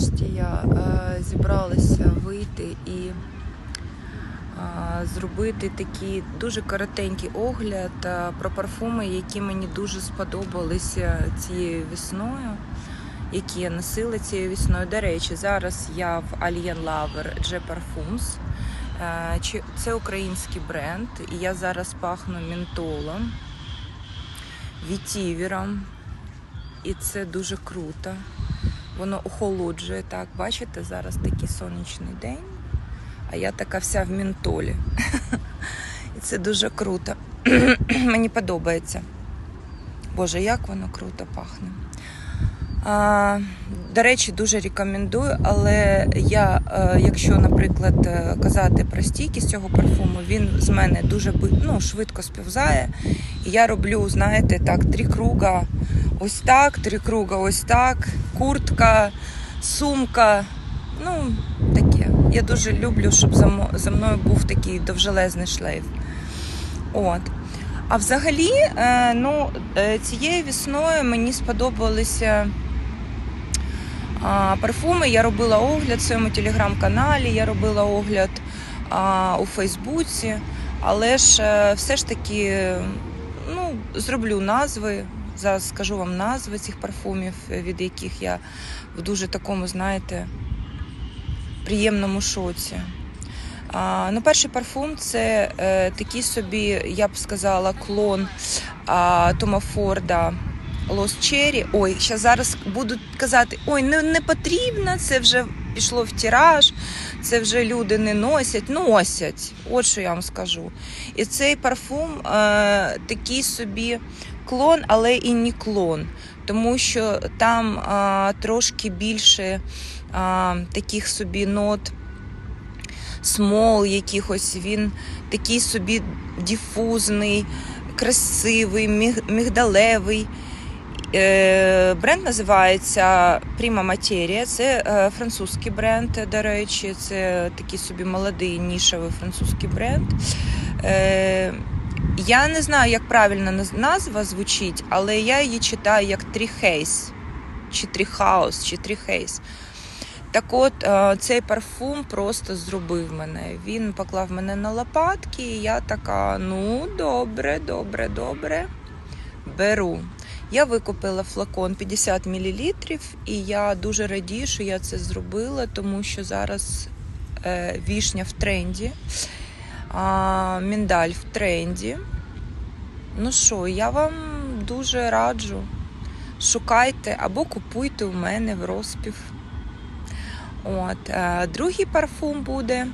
нарешті я е, зібралася вийти і е, зробити такий дуже коротенький огляд е, про парфуми, які мені дуже сподобалися цією весною, які я носила цією весною. До речі, зараз я в Alien Lover J Parfums. Це український бренд, і я зараз пахну ментолом, вітівером, і це дуже круто. Воно охолоджує так. Бачите, зараз такий сонячний день, а я така вся в ментолі. І це дуже круто. Мені подобається. Боже, як воно круто пахне. А, до речі, дуже рекомендую, але я, е, якщо, наприклад, е, казати про стійкість цього парфуму, він з мене дуже ну, швидко сповзає. І я роблю, знаєте, так, три круга ось так, три круга ось так, куртка, сумка. Ну, таке. Я дуже люблю, щоб за мною був такий довжелезний шлейф. От. А взагалі, е, ну, е, цією весною мені сподобалися парфуми. Я робила огляд в своєму телеграм-каналі, я робила огляд у Фейсбуці, але ж е, все ж таки ну, зроблю назви. Зараз скажу вам назви цих парфумів, е, від яких я в дуже такому, знаєте, приємному шоці. А, ну, перший парфум це е, такий собі, я б сказала, клон а, Тома Форда Lost Cherry. Ой, ще зараз будуть казати: ой, не, не потрібно, це вже пішло в тираж, це вже люди не носять. Носять. От що я вам скажу. І цей парфум е, такий собі клон, але і не клон, тому що там е, трошки більше е, таких собі нот смол якихось, він такий собі дифузний, красивий, мігдалевий. Е, Бренд називається Prima Materia. Це е, французький бренд, до речі, це такий собі молодий нішевий французький бренд. Я не знаю, як правильно назва звучить, але я її читаю як Тріхейс, чи Тріхаус, чи Тріхейс. Так от, е, цей парфум просто зробив мене. Він поклав мене на лопатки, і я така: ну, добре, добре, добре. Беру. Я викупила флакон 50 мл, і я дуже радію, що я це зробила, тому що зараз е, вішня в тренді, а, міндаль в тренді. Ну що, я вам дуже раджу. Шукайте або купуйте у мене в розпів. От, е, другий парфум буде.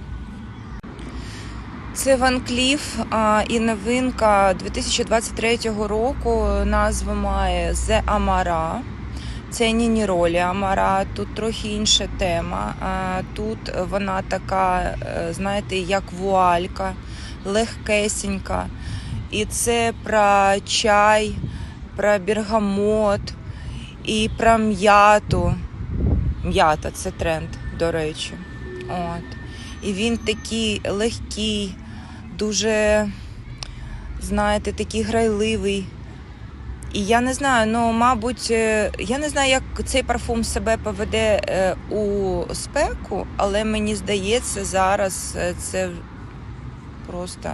Це Ван Кліф а, і новинка 2023 року. Назва має The Amara. Це Ніні Ролі Амара. Тут трохи інша тема. Тут вона така, е, знаєте, як вуалька, легкесенька. І це про чай, про бергамот і про м'яту. М'ята це тренд, до речі. От. І він такий легкий, дуже, знаєте, такий грайливий. І я не знаю, ну, мабуть, е, я не знаю, як цей парфум себе поведе е, у спеку, але мені здається, зараз е, це просто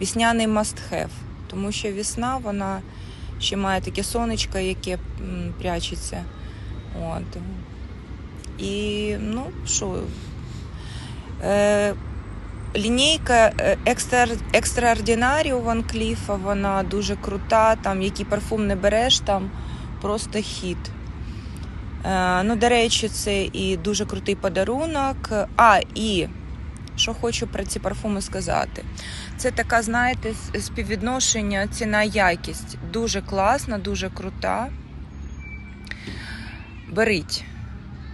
весняний must-have. Тому що весна, вона ще має таке сонечко, яке прячеться. От. І ну що, лінійка е, екстра, екстраординарі Ван Кліфа, вона дуже крута. Там який парфум не береш, там просто хіт. Е, ну, до речі, це і дуже крутий подарунок. А, і що хочу про ці парфуми сказати. Це така, знаєте, співвідношення ціна-якість. Дуже класна, дуже крута. Беріть.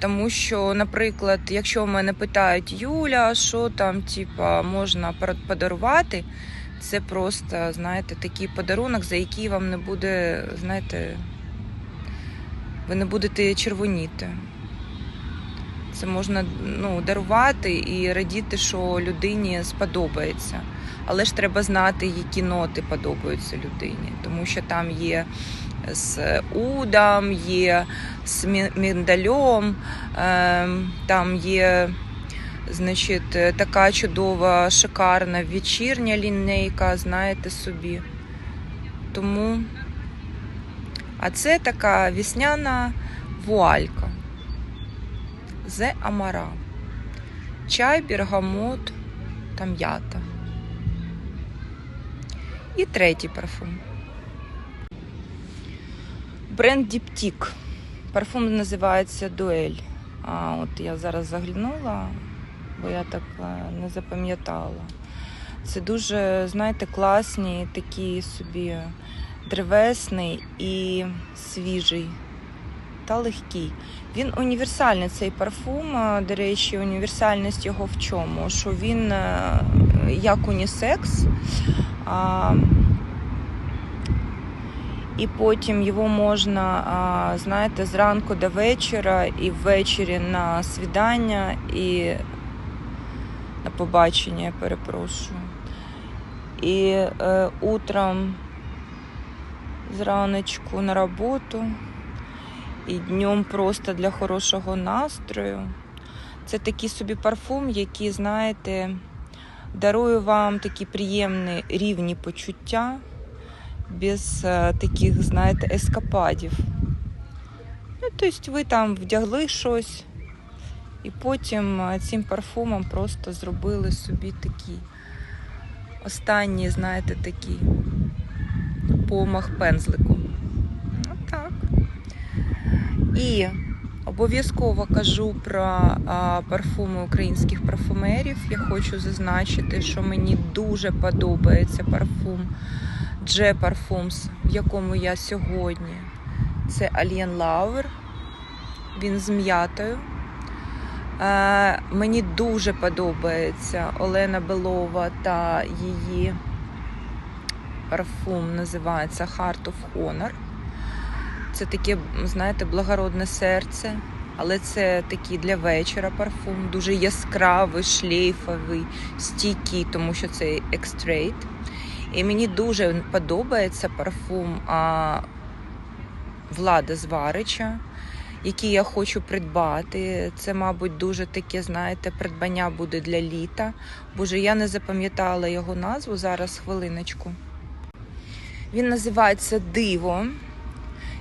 Тому що, наприклад, якщо мене питають Юля, що там, типа, можна подарувати, це просто, знаєте, такий подарунок, за який вам не буде, знаєте, ви не будете червоніти. Це можна ну, дарувати і радіти, що людині сподобається. Але ж треба знати, які ноти подобаються людині, тому що там є з удом, є з мі- міндальом. Е, Там є значить, така чудова, шикарна вечірня лінейка, знаєте собі. Тому. А це така вісняна вуалька. Зе Амара. Чай, бергамот та м'ята. І третій парфум. Бренд Діптік. Парфум називається Дуель. А от я зараз заглянула, бо я так е, не запам'ятала. Це дуже, знаєте, класні, такі собі древесний і свіжий та легкий. Він універсальний цей парфум. е, До речі, універсальність його в чому? Що він е, як унісекс. А, і потім його можна, знаєте, зранку до вечора, і ввечері на свідання, і на побачення, я перепрошую. І е, утром зраночку на роботу, і днем просто для хорошого настрою. Це такий собі парфум, який, знаєте, дарує вам такі приємні рівні почуття без е, таких, знаєте, ескападів. Ну, тобто ви там вдягли щось, і потім е, цим парфумом просто зробили собі такий останній, знаєте, такий помах пензлику. Отак. І обов'язково кажу про а, парфуми українських парфумерів. Я хочу зазначити, що мені дуже подобається парфум Дже Parfums, в якому я сьогодні. Це Alien Lover. Він з м'ятою. Е, мені дуже подобається Олена Белова та її парфум називається Heart of Honor. Це таке, знаєте, благородне серце, але це такий для вечора парфум, дуже яскравий, шлейфовий, стійкий, тому що це екстрейт. І мені дуже подобається парфум а, Влада Зварича, який я хочу придбати. Це, мабуть, дуже таке, знаєте, придбання буде для літа. Боже, я не запам'ятала його назву зараз хвилиночку. Він називається Диво.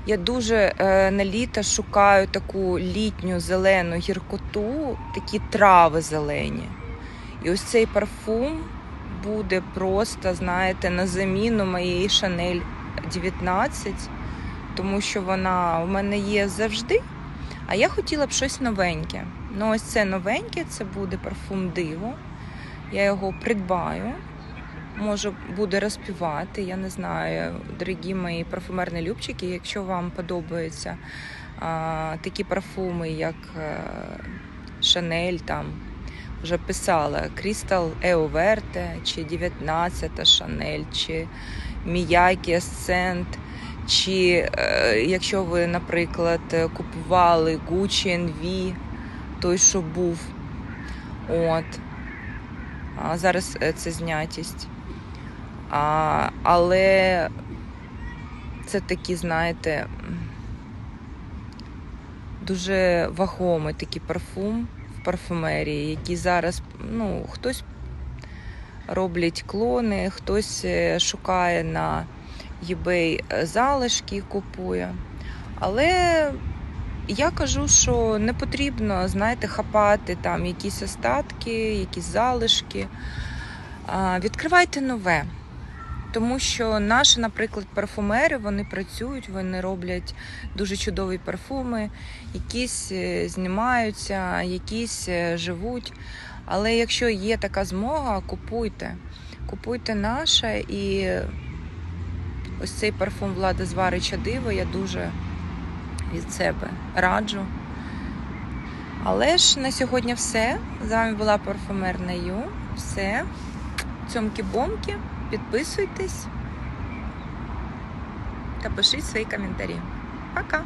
Я дуже е, на літо шукаю таку літню зелену гіркоту, такі трави зелені. І ось цей парфум буде просто, знаєте, на заміну моєї Chanel 19, тому що вона у мене є завжди. А я хотіла б щось новеньке. Ну, ось це новеньке, це буде парфум Диво. Я його придбаю. Може, буде розпівати, я не знаю, дорогі мої парфумерні любчики, якщо вам подобаються а, такі парфуми, як Шанель, там вже писала Eo Verte, чи 19 Шанель, чи Miyake Ascent, чи е, якщо ви, наприклад, купували Gucci NV, той, що був. От. А зараз е, це знятість. А, але це такі, знаєте, дуже вагомий такий парфум парфумерії, який зараз, ну, хтось роблять клони, хтось е, шукає на eBay залишки і купує. Але я кажу, що не потрібно, знаєте, хапати там якісь остатки, якісь залишки. Відкривайте нове. Тому що наші, наприклад, парфумери вони працюють, вони роблять дуже чудові парфуми, якісь е, знімаються, якісь е, живуть. Але якщо є така змога, купуйте. Купуйте наше і ось цей парфум Влада Зварича Диво я дуже від себе раджу. Але ж на сьогодні все. З вами була парфумерна Ю. Все. Цьомки-бомки. Підписуйтесь та пишіть свої коментарі. Пока!